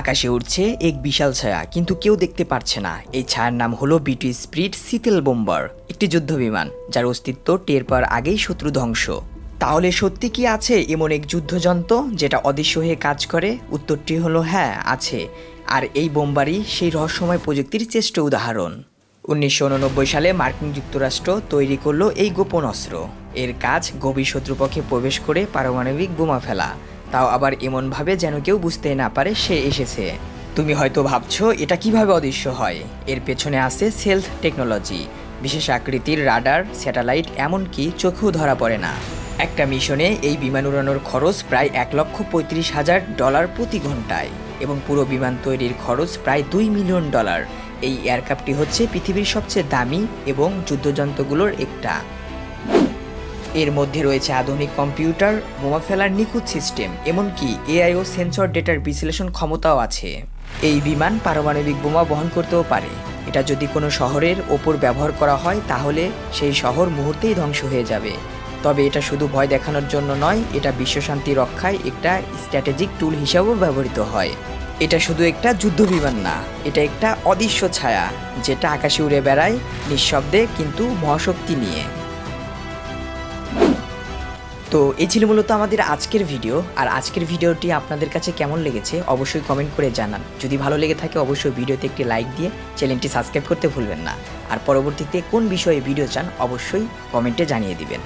আকাশে উঠছে এক বিশাল ছায়া, কিন্তু কেউ দেখতে পারছে না। এই ছায়ার নাম হলো বিটু স্প্রিট সিতেল বোম্বার, একটি যুদ্ধ বিমান যার অস্তিত্ব টের পাওয়ার আগেই শত্রু ধ্বংস। তাহলে সত্যি কি আছে এমন এক যুদ্ধযন্ত্র যেটা অদৃশ্য হয়ে কাজ করে? উত্তরটি হলো হ্যাঁ আছে। আর এই বোম্বারই সেই রহস্যময় প্রযুক্তির শ্রেষ্ঠ উদাহরণ। উনিশশো উননব্বই সালে মার্কিন যুক্তরাষ্ট্র তৈরি করল এই গোপন অস্ত্র। এর কাজ গভীর শত্রুপক্ষে প্রবেশ করে পারমাণবিক বোমা ফেলা। তাও আবার এমনভাবে যেন কেউ বুঝতে না পারে সে এসেছে। তুমি হয়তো ভাবছ, এটা কীভাবে অদৃশ্য হয়? এর পেছনে আছে সেলফ টেকনোলজি। বিশেষ আকৃতির রাডার, স্যাটেলাইট, এমনকি চোখেও ধরা পড়ে না। একটা মিশনে এই বিমান উড়ানোর খরচ প্রায় এক লক্ষ পঁয়ত্রিশ হাজার ডলার প্রতি ঘন্টায় এবং পুরো বিমান তৈরির খরচ প্রায় দুই মিলিয়ন ডলার। এই এয়ারক্রাফটটি হচ্ছে পৃথিবীর সবচেয়ে দামি এবং যুদ্ধযন্ত্রগুলোর একটা। এর মধ্যে রয়েছে আধুনিক কম্পিউটার, বোমা ফেলার নিখুঁত সিস্টেম, এমনকি এআই ও সেন্সর ডেটার বিশ্লেষণ ক্ষমতাও আছে। এই বিমান পারমাণবিক বোমা বহন করতেও পারে। এটা যদি কোনো শহরের ওপর ব্যবহার করা হয়, তাহলে সেই শহর মুহূর্তেই ধ্বংস হয়ে যাবে। তবে এটা শুধু ভয় দেখানোর জন্য নয়, এটা বিশ্বশান্তি রক্ষায় একটা স্ট্র্যাটেজিক টুল হিসাবেও ব্যবহৃত হয়। এটা শুধু একটা যুদ্ধ বিমান না, এটা একটা অদৃশ্য ছায়া, যেটা আকাশে উড়ে বেড়ায় নিঃশব্দে, কিন্তু মহাশক্তি নিয়ে। তো এই ছিল মূলত আমাদের আজকের ভিডিও আর আজকের ভিডিওটি আপনাদের কাছে কেমন লেগেছে অবশ্যই কমেন্ট করে জানান। যদি ভালো লেগে থাকে অবশ্যই ভিডিওতে একটি লাইক দিয়ে চ্যানেলটি সাবস্ক্রাইব করতে ভুলবেন না। আর পরবর্তীতে কোন বিষয়ে ভিডিও চান অবশ্যই কমেন্টে জানিয়ে দিবেন।